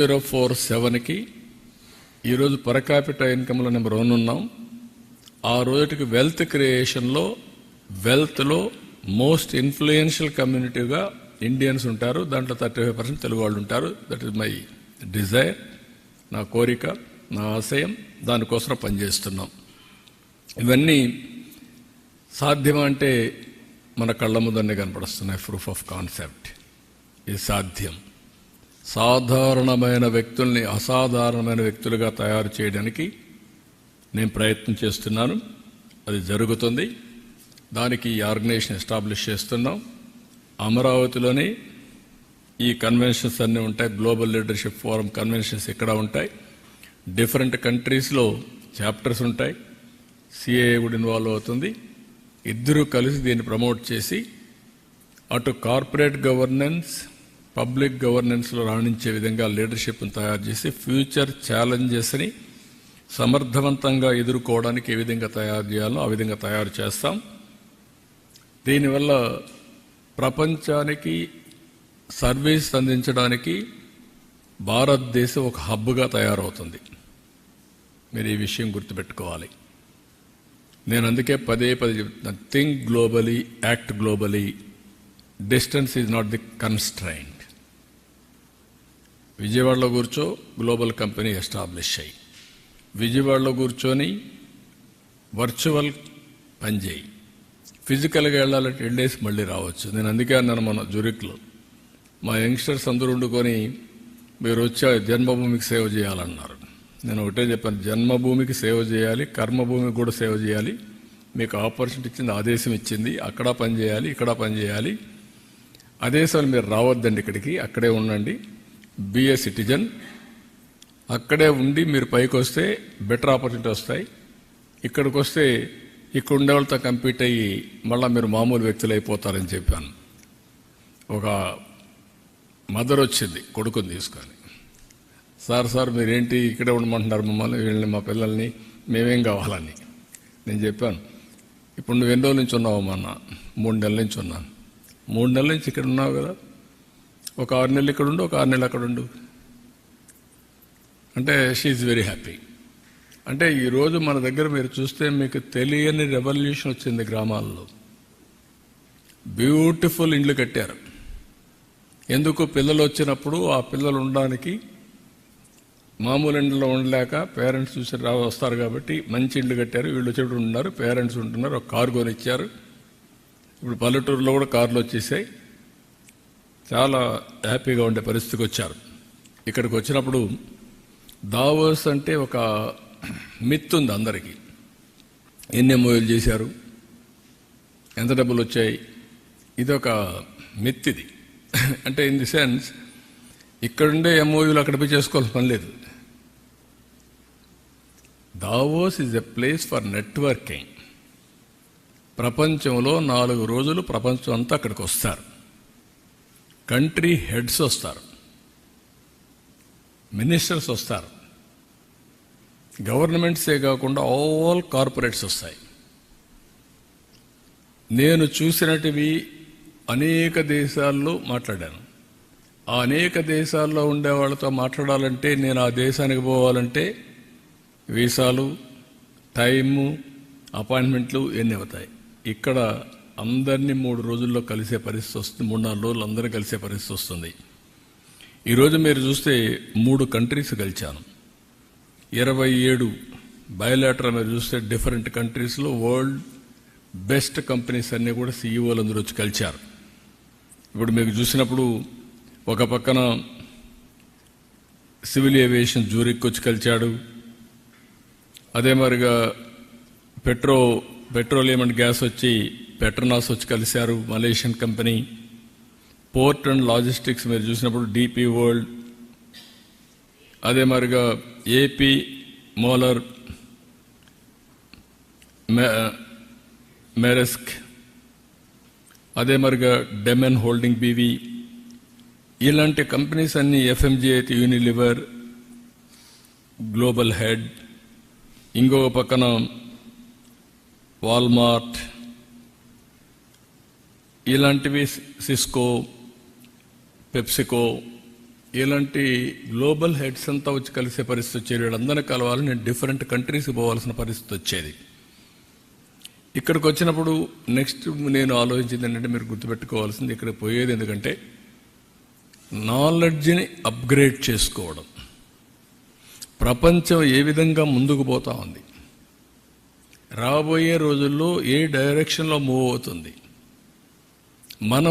Zero four సెవెన్కి ఈరోజు పరకాపిట ఇన్కమ్లో number one ఉన్నాం. ఆ రోజుకి వెల్త్ క్రియేషన్లో వెల్త్లో మోస్ట్ ఇన్ఫ్లుయెన్షియల్ కమ్యూనిటీగా ఇండియన్స్ ఉంటారు. దాంట్లో థర్టీ ఫైవ్ పర్సెంట్ తెలుగు వాళ్ళు ఉంటారు. దట్ ఈస్ మై డిజైర్ నా కోరిక నా ఆశయం. దానికోసం పనిచేస్తున్నాం. ఇవన్నీ సాధ్యమా అంటే మన కళ్ళ ముందనే కనపడుస్తున్నాయి. ప్రూఫ్ ఆఫ్ కాన్సెప్ట్ ఇది సాధ్యం? సాధారణమైన వ్యక్తుల్ని అసాధారణమైన వ్యక్తులుగా తయారు చేయడానికి నేను ప్రయత్నం చేస్తున్నాను. అది జరుగుతుంది. దానికి ఈ ఆర్గనైజేషన్ ఎస్టాబ్లిష్ చేస్తున్నాం. అమరావతిలోనే ఈ కన్వెన్షన్స్ అన్నీ ఉంటాయి. గ్లోబల్ లీడర్షిప్ ఫోరం కన్వెన్షన్స్ ఇక్కడ ఉంటాయి. డిఫరెంట్ కంట్రీస్లో చాప్టర్స్ ఉంటాయి. సిఏఏ కూడా ఇన్వాల్వ్ అవుతుంది. ఇద్దరూ కలిసి దీన్ని ప్రమోట్ చేసి అటు కార్పొరేట్ గవర్నెన్స్ పబ్లిక్ గవర్నెన్స్లో రాణించే విధంగా లీడర్షిప్ను తయారు చేసి ఫ్యూచర్ ఛాలెంజెస్ని సమర్థవంతంగా ఎదుర్కోవడానికి ఏ విధంగా తయారు చేయాలో ఆ విధంగా తయారు చేస్తాం. దీనివల్ల ప్రపంచానికి సర్వీస్ అందించడానికి భారతదేశం ఒక హబ్గా తయారవుతుంది. మీరు ఈ విషయం గుర్తుపెట్టుకోవాలి. నేను అందుకే పదే పదే చెప్తున్నా think globally act globally distance is not the constraint విజయవాడలో కూర్చో గ్లోబల్ కంపెనీ ఎస్టాబ్లిష్ అయ్యి విజయవాడలో కూర్చొని వర్చువల్ పనిచేయి ఫిజికల్గా వెళ్ళాలంటే వెళ్ళేసి మళ్ళీ రావచ్చు. నేను అందుకే అన్నాను మన జురిక్లో. మా యంగ్స్టర్స్ అందరూ వండుకొని మీరు వచ్చే జన్మభూమికి సేవ చేయాలన్నారు. నేను ఒకటే చెప్పాను జన్మభూమికి సేవ చేయాలి కర్మభూమికి కూడా సేవ చేయాలి. మీకు ఆపర్చునిటీ ఇచ్చింది ఆదేశం ఇచ్చింది అక్కడ పని చేయాలి ఇక్కడ పని చేయాలి. ఆదేశాలు మీరు రావద్దండి ఇక్కడికి అక్కడే ఉండండి. బిఏ సిటిజన్ అక్కడే ఉండి మీరు పైకి వస్తే బెటర్ ఆపర్చునిటీ వస్తాయి. ఇక్కడికి వస్తే ఇక్కడ ఉండే వాళ్ళతో కంపీట్ అయ్యి మళ్ళీ మీరు మామూలు వ్యక్తులు అయిపోతారని చెప్పాను. ఒక మదర్ వచ్చింది కొడుకుని తీసుకొని. సార్ సార్ మీరేంటి ఇక్కడే ఉండమంటున్నారు మమ్మల్ని? వీళ్ళని మా పిల్లల్ని మేమేం కావాలని? నేను చెప్పాను. ఇప్పుడు నువ్వు ఎన్ని రోజుల నుంచి ఉన్నావు అన్న? మూడు నెలల నుంచి ఉన్నాను. మూడు నెలల నుంచి ఇక్కడ ఉన్నావు కదా? ఒక ఆరు నెలలు ఇక్కడ ఉండు ఒక ఆరు నెలలు అక్కడ ఉండు. అంటే షీఈ్ వెరీ హ్యాపీ అంటే ఈరోజు మన దగ్గర మీరు చూస్తే మీకు తెలియని రెవల్యూషన్ వచ్చింది గ్రామాల్లో. బ్యూటిఫుల్ ఇండ్లు కట్టారు. ఎందుకు పిల్లలు వచ్చినప్పుడు ఆ పిల్లలు ఉండడానికి మామూలు ఇండ్లలో ఉండలేక పేరెంట్స్ చూసి రా వస్తారు కాబట్టి మంచి ఇండ్లు కట్టారు. వీళ్ళు వచ్చేటప్పుడు ఉన్నారు పేరెంట్స్ ఉంటున్నారు ఒక కారు కొనిచ్చారు. ఇప్పుడు పల్లెటూరులో కూడా కార్లు వచ్చేసాయి. చాలా హ్యాపీగా ఉండే పరిస్థితికి వచ్చారు. ఇక్కడికి వచ్చినప్పుడు దావోస్ అంటే ఒక మిత్ ఉంది అందరికీ. ఎన్ని ఎంఓఎలు చేశారు? ఎంత డబ్బులు వచ్చాయి? ఇది ఒక మిత్ ఇది. అంటే ఇన్ ది సెన్స్ ఇక్కడుండే ఎంఓయూలు అక్కడ పోయి చేసుకోవాల్సిన పని లేదు. Davos is a place for networking. ప్రపంచంలో నాలుగు రోజులు ప్రపంచం అంతా అక్కడికి వస్తారు. కంట్రీ హెడ్స్ వస్తారు. మినిస్టర్స్ వస్తారు. గవర్నమెంట్సే కాకుండా ఆల్ కార్పొరేట్స్ వస్తాయి. నేను చూసినటివి అనేక దేశాల్లో మాట్లాడాను. ఆ అనేక దేశాల్లో ఉండే వాళ్ళతో మాట్లాడాలంటే నేను ఆ దేశానికి పోవాలంటే వీసాలు టైము అపాయింట్మెంట్లు ఎన్ని అవుతాయి? ఇక్కడ అందరినీ మూడు రోజుల్లో కలిసే పరిస్థితి వస్తుంది. మూడు నాలుగు రోజులు అందరూ కలిసే పరిస్థితి వస్తుంది. ఈరోజు మీరు చూస్తే మూడు కంట్రీస్ కలిచాను ఇరవై ఏడు బయోలాటర్ మీరు చూస్తే డిఫరెంట్ కంట్రీస్లో వరల్డ్ బెస్ట్ కంపెనీస్ అన్నీ కూడా సీఈఓలు అందరూ వచ్చి కలిచారు ఇప్పుడు మీకు చూసినప్పుడు ఒక పక్కన సివిల్ ఏవియేషన్ జూరిక్ వచ్చి కలిచాడు అదే మరిగా పెట్రో పెట్రోలియం అండ్ గ్యాస్ వచ్చి పెట్రోనాస్ వచ్చి కలిశారు Malaysian company. Port and logistics మీరు చూసినప్పుడు డిపి వరల్డ్ అదే మరిగా ఏపీ మోలర్ మెరెస్క్ అదే మరిగా డెమెన్ హోల్డింగ్ బీవీ ఇలాంటి కంపెనీస్ అన్ని ఎఫ్ఎంజీ అయితే యూనిలివర్ గ్లోబల్ హెడ్ ఇంకొక పక్కన వాల్మార్ట్ ఇలాంటివి సిస్కో పెప్సికో ఇలాంటి గ్లోబల్ హెడ్స్ అంతా వచ్చి కలిసే పరిస్థితి వచ్చేది. వీళ్ళందరినీ కలవాలి. నేను డిఫరెంట్ కంట్రీస్కి పోవాల్సిన పరిస్థితి వచ్చేది. ఇక్కడికి వచ్చినప్పుడు నెక్స్ట్ నేను ఆలోచించింది ఏంటంటే మీరు గుర్తుపెట్టుకోవాల్సింది ఇక్కడ పోయేది ఎందుకంటే నాలెడ్జ్ని అప్గ్రేడ్ చేసుకోవడం. ప్రపంచం ఏ విధంగా ముందుకు పోతా ఉంది? రాబోయే రోజుల్లో ఏ డైరెక్షన్లో మూవ్ అవుతుంది? మనం